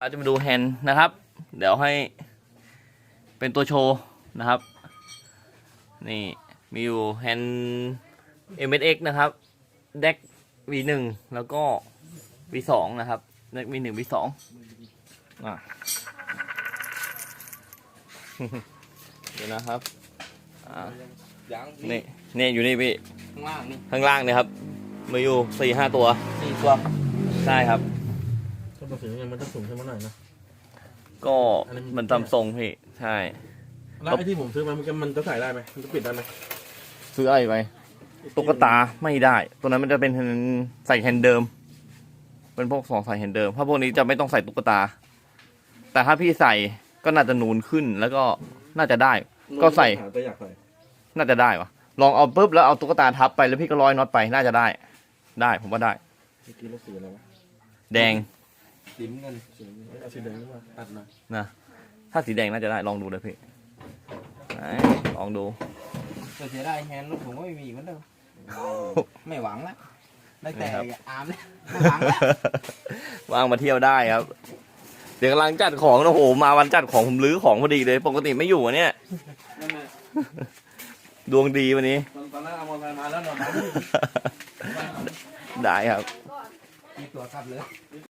เราจะมาดูแฮนด์นะครับ เดี๋ยวให้เป็นตัวโชว์นะครับ นี่มีอยู่แฮนด์ MSX นะครับเด็ก V1 แล้วก็ V2 นะครับเด็ก V1 V2 อะเดี๋ยวนะครับอ่ายังนี่นี่อยู่นี่พี่ ข้างล่างนี่ข้างล่างเนี่ยครับ มีอยู่สี่ห้าตัว สี่ตัว ใช่ครับ ถ้ามาถึงยังมันจะสูงขึ้นมาหน่อยนะ ก็อันนั้นมันตามทรงพี่ ใช่ แล้วไอ้ที่ผมซื้อมามันจะมันจะใส่ได้ไหมมันจะปิดได้ไหมซื้ออะไรไปตุ๊กตาไม่ได้ ตัวนั้นมันจะเป็นใส่แฮนด์เดิม เป็นพวกสองใส่แฮนด์เดิม ถ้าพวกนี้จะไม่ต้องใส่ตุ๊กตา แต่ถ้าพี่ใส่ก็น่าจะนูนขึ้นแล้วก็น่าจะได้ ก็ใส่ หาตัวอยากใส่น่าจะได้วะลองเอาปุ๊บแล้วเอาตุ๊กตาทับไปแล้วพี่ก็ร้อยน็อตไปน่าจะได้ ได้ผมว่าได้ เมื่อกี้เราสีอะไรวะแดง ดิมกันสีเอาสีแดงหรือเปล่าตัดหน่อยนะถ้าสีแดงน่าจะได้ลองดูเลยพี่ไหนลองดู แต่เสียดายแฮนด์รถผมก็ไม่มีเหมือนเดิมไม่หวังละได้แต่นะครับ อาร์มเลยไม่หวังละว่างมาเที่ยวได้ครับ เดี๋ยวกำลังจัดของนะโอ้โหมาวันจัดของผมรื้อของพอดีเลย ปกติไม่อยู่อะเนี่ย นั่นแหละดวงดีวันนี้ ตอนตอนแรกเอามอเตอร์ไซค์มาแล้วนอนหลับได้ครับ มีตัวขับเลย